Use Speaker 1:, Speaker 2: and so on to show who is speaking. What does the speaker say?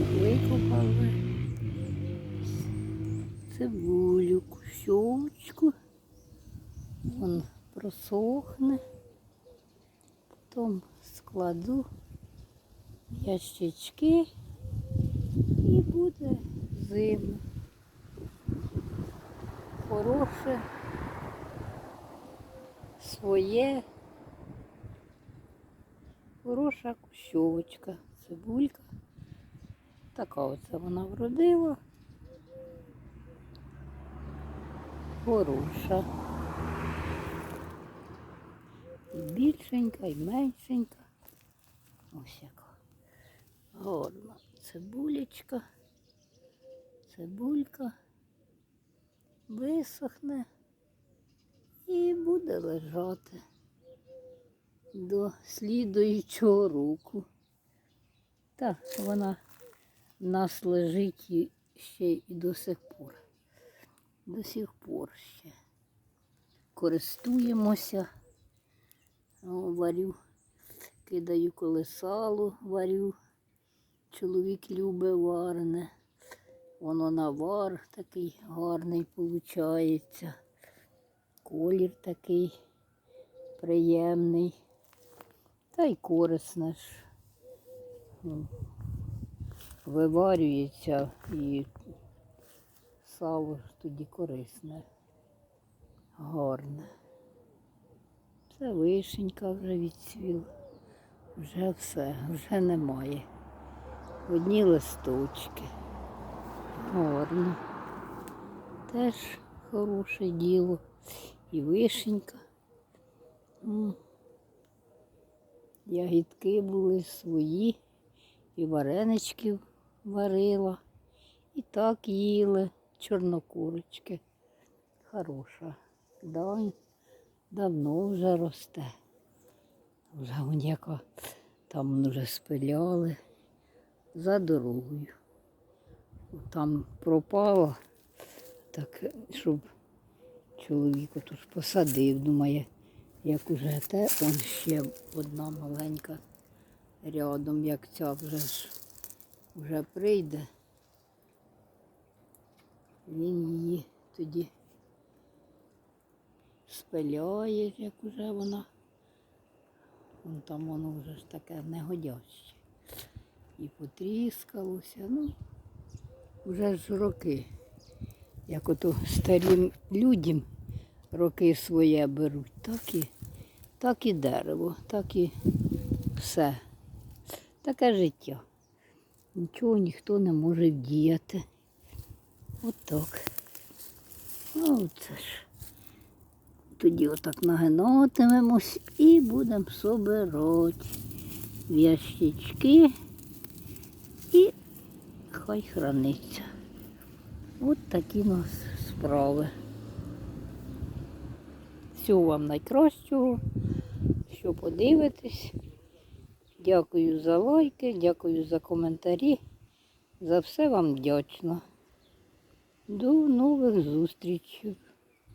Speaker 1: викопали цибулю, кущовочку. Вон просохне. Потім складу ящички і буде зима. Хороше, своє, хороша кущовочка, цибулька. Така оце вона вродила. Хороша. І більшенька, і меншенька. Ось яка. Гарна цибулечка. Цибулька висохне і буде лежати до слідуючого року. Так, вона нас лежить ще і до сих пор. До сих пор ще. Користуємося. О, варю, кидаю коли сало, варю. Чоловік любить варене. Воно навар такий гарний виходить. Колір такий приємний. Та й корисне ж. Виварюється і сало тоді корисне, гарне. Це вишенька вже відцвіла. Вже все, вже немає. Одні листочки. Гарно. Теж хороше діло. І вишенька. Ягідки були свої, і варенички варила, і так їли чорнокурочки. Хороша. Да, давно вже росте. Вже вон яка там вже спиляли за дорогою. Там пропала, так, щоб чоловік отож посадив, думає, як уже те, он ще одна маленька рядом, як ця вже ж вже прийде. Він її тоді спиляє, як уже вона. Вон там воно вже ж таке негодяще. І потріскалося. Ну, вже ж роки. Як ото старим людям роки своє беруть, так і, так і дерево, так і все. Таке життя. Нічого ніхто не може вдіяти. От так. Ну, ж. Тоді отак нагинатимемось і будемо собирати в ящички і хай храниться. От такі у нас справи. Всього вам найкращого, що подивитесь. Дякую за лайки, дякую за коментарі. За все вам вдячна. До нових зустрічей.